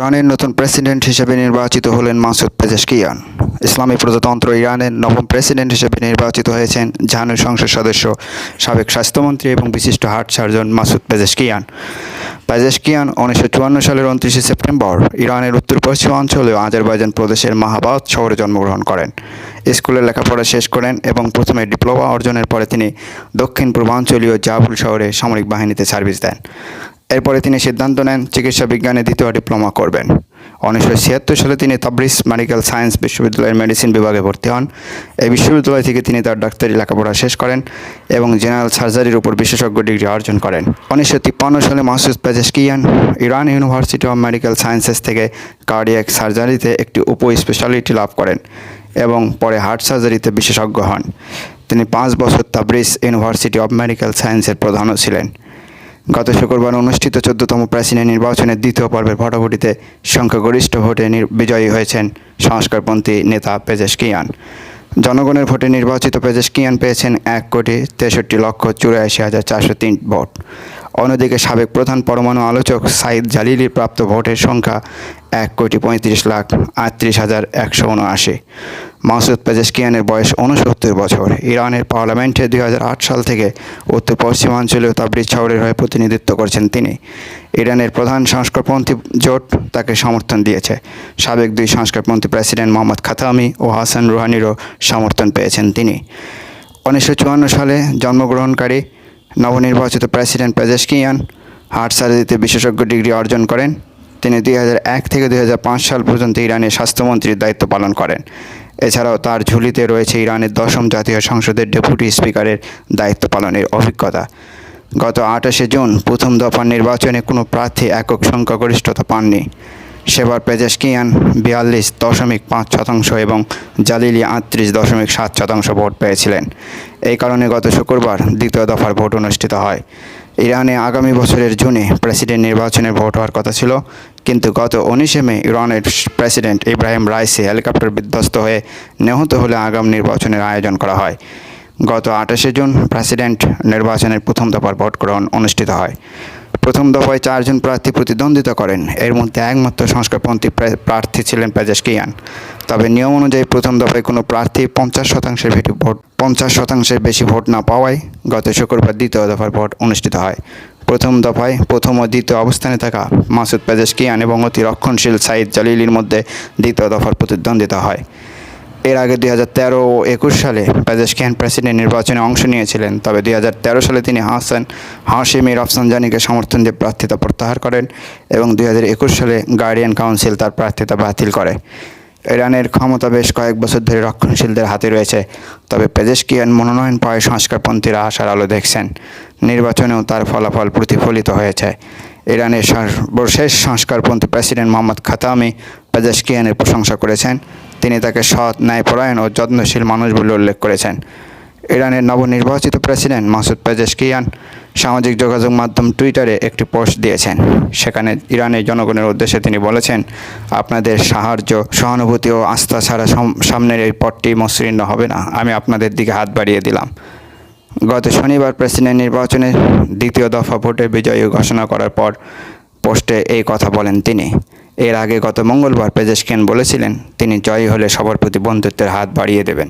ইরানের নতুন প্রেসিডেন্ট হিসেবে নির্বাচিত হলেন মাসুদ পেজেশকিয়ান। ইসলামী প্রজাতন্ত্র ইরানের নবম প্রেসিডেন্ট হিসেবে নির্বাচিত হয়েছেন ঝানু সংসদ সদস্য, সাবেক স্বাস্থ্যমন্ত্রী এবং বিশিষ্ট heart surgeon Masoud Pezeshkian. Pezeshkian উনিশশো চুয়ান্ন সালের উনত্রিশে সেপ্টেম্বর ইরানের উত্তর পশ্চিমাঞ্চলীয় আজারবাইজান প্রদেশের মাহাবাদ শহরে জন্মগ্রহণ করেন। স্কুলে লেখাপড়া শেষ করেন এবং প্রথমে ডিপ্লোমা অর্জনের পরে তিনি দক্ষিণ পূর্বাঞ্চলীয় জাবুল শহরে সামরিক বাহিনীতে সার্ভিস দেন। এরপরে তিনি সিদ্ধান্ত নেন চিকিৎসা বিজ্ঞানে দ্বিতীয় ডিপ্লোমা করবেন। উনিশশো ছিয়াত্তর সালে তিনি তাবরিজ মেডিকেল সায়েন্স বিশ্ববিদ্যালয়ের মেডিসিন বিভাগে ভর্তি হন। এই বিশ্ববিদ্যালয় থেকে তিনি তার ডাক্তারি লেখাপড়া শেষ করেন এবং জেনারেল সার্জারির উপর বিশেষজ্ঞ ডিগ্রি অর্জন করেন। উনিশশো তিপ্পান্ন সালে Masoud Pezeshkian Iran university of medical sciences থেকে কার্ডিয়াক সার্জারিতে একটি উপ স্পেশালিটি লাভ করেন এবং পরে হার্ট সার্জারিতে বিশেষজ্ঞ হন। তিনি পাঁচ বছর তাবরিজ ইউনিভার্সিটি অফ মেডিকেল সায়েন্সের প্রধানও ছিলেন। গত শুক্রবার অনুষ্ঠিত চোদ্দতম প্রেসিডেন্ট নির্বাচনের দ্বিতীয় পর্বের ভোটাভুটিতে সংখ্যাগরিষ্ঠ ভোটে বিজয়ী হয়েছেন সংস্কারপন্থী নেতা পেজেশকিয়ান জনগণের ভোটে নির্বাচিত পেজেশকিয়ান পেয়েছেন এক কোটি তেষট্টি লক্ষ চুরাশি হাজার চারশো তিন ভোট। অন্যদিকে সাবেক প্রধান পরমাণু আলোচক সাইদ জালিলির প্রাপ্ত ভোটের সংখ্যা এক কোটি পঁয়ত্রিশ লাখ আটত্রিশ হাজার একশো উনআশি। মাসুদ পেজেশকিয়ানের বয়স উনসত্তর বছর। ইরানের পার্লামেন্টে দুই হাজার আট সাল থেকে উত্তর পশ্চিমাঞ্চলীয় তাবরিজ শহরের হয়ে প্রতিনিধিত্ব করছেন তিনি। ইরানের প্রধান সংস্কারপন্থী জোট তাকে সমর্থন দিয়েছে। সাবেক দুই সংস্কারপন্থী প্রেসিডেন্ট মোহাম্মদ খাতামি ও হাসান রুহানিরও সমর্থন পেয়েছেন তিনি। উনিশশো চুয়ান্ন সালে জন্মগ্রহণকারী নবনির্বাচিত প্রেসিডেন্ট পেজেশকিয়ান হার্ট সার্জারিতে বিশেষজ্ঞ ডিগ্রি অর্জন করেন। তিনি দুই থেকে দুই হাজার পাঁচ সাল পর্যন্ত ইরানের স্বাস্থ্যমন্ত্রীর দায়িত্ব পালন করেন। এছাড়াও তার ঝুলিতে রয়েছে ইরানের দশম জাতীয় সংসদের ডেপুটি স্পিকারের দায়িত্ব পালনের অভিজ্ঞতা। গত আঠাশে জুন প্রথম দফার নির্বাচনে কোনো প্রার্থী একক সংখ্যাগরিষ্ঠতা পাননি। সেবার পেজেশকিয়ান বিয়াল্লিশ দশমিক পাঁচ শতাংশ এবং জালিলি আটত্রিশ দশমিক সাত শতাংশ ভোট পেয়েছিলেন। এই কারণে গত শুক্রবার দ্বিতীয় দফার ভোট অনুষ্ঠিত হয়। ইরানে আগামী বছরের জুনে প্রেসিডেন্ট নির্বাচনের ভোট হওয়ার কথা ছিল, কিন্তু গত উনিশে মে ইরানের প্রেসিডেন্ট ইব্রাহিম রাইসি হেলিকপ্টার বিধ্বস্ত হয়ে নিহত হলে আগাম নির্বাচনের আয়োজন করা হয়। গত আঠাশে জুন প্রেসিডেন্ট নির্বাচনের প্রথম দফার ভোট গ্রহণ অনুষ্ঠিত হয়। প্রথম দফায় চারজন প্রার্থী প্রতিদ্বন্দ্বিতা করেন। এর মধ্যে একমাত্র সংস্কারপন্থী প্রার্থী ছিলেন পেজেশকিয়ান। তবে নিয়ম অনুযায়ী প্রথম দফায় কোনো প্রার্থী পঞ্চাশ শতাংশের বেশি ভোট, পঞ্চাশ শতাংশের বেশি ভোট না পাওয়ায় গত শুক্রবার দ্বিতীয় দফার ভোট অনুষ্ঠিত হয়। প্রথম দফায় প্রথম ও দ্বিতীয় অবস্থানে থাকা মাসুদ পেজেশকিয়ান এবং অতি রক্ষণশীল সাইদ জালিলির মধ্যে দ্বিতীয় দফার প্রতিদ্বন্দ্বিতা হয়। এর আগে দুই হাজার তেরো ও একুশ সালে পেজেশকিয়ান প্রেসিডেন্ট নির্বাচনে অংশ নিয়েছিলেন, তবে দুই হাজার তেরো সালে তিনি হাসান হাশিমি রফসানজানিকে সমর্থন দিয়ে প্রার্থিতা প্রত্যাহার করেন এবং দুই হাজার একুশ সালে গার্ডিয়ান কাউন্সিল তার প্রার্থিতা বাতিল করে। ইরানের ক্ষমতা বেশ কয়েক বছর ধরে রক্ষণশীলদের হাতে রয়েছে, তবে পেজেশকিয়ান মনোনয়ন পায় সংস্কারপন্থীরা আশার আলো দেখছেন। নির্বাচনেও তার ফলাফল প্রতিফলিত হয়েছে। ইরানের সর্বশেষ সংস্কারপন্থী প্রেসিডেন্ট মোহাম্মদ খাতামি পেজেশকিয়ানের প্রশংসা করেছেন। তিনি তাকে সৎ, ন্যায়পরায়ণ ও যত্নশীল মানুষ বলে উল্লেখ করেছেন। ইরানের নবনির্বাচিত প্রেসিডেন্ট মাসুদ পেজেশকিয়ান সামাজিক যোগাযোগ মাধ্যম টুইটারে একটি পোস্ট দিয়েছেন। সেখানে ইরানের জনগণের উদ্দেশ্যে তিনি বলেছেন, আপনাদের সাহায্য, সহানুভূতি ও আস্থা ছাড়া সম- সামনের এই পথটি মসৃণ হবে না। আমি আপনাদের দিকে হাত বাড়িয়ে দিলাম। গত শনিবার প্রেসিডেন্ট নির্বাচনে দ্বিতীয় দফা ভোটে বিজয়ী ঘোষণা করার পর পোস্টে এই কথা বলেন তিনি। এর আগে গত মঙ্গলবার পেজেশকিয়ান বলেছিলেন, তিনি জয়ী হলে সবার প্রতি বন্ধুত্বের হাত বাড়িয়ে দেবেন।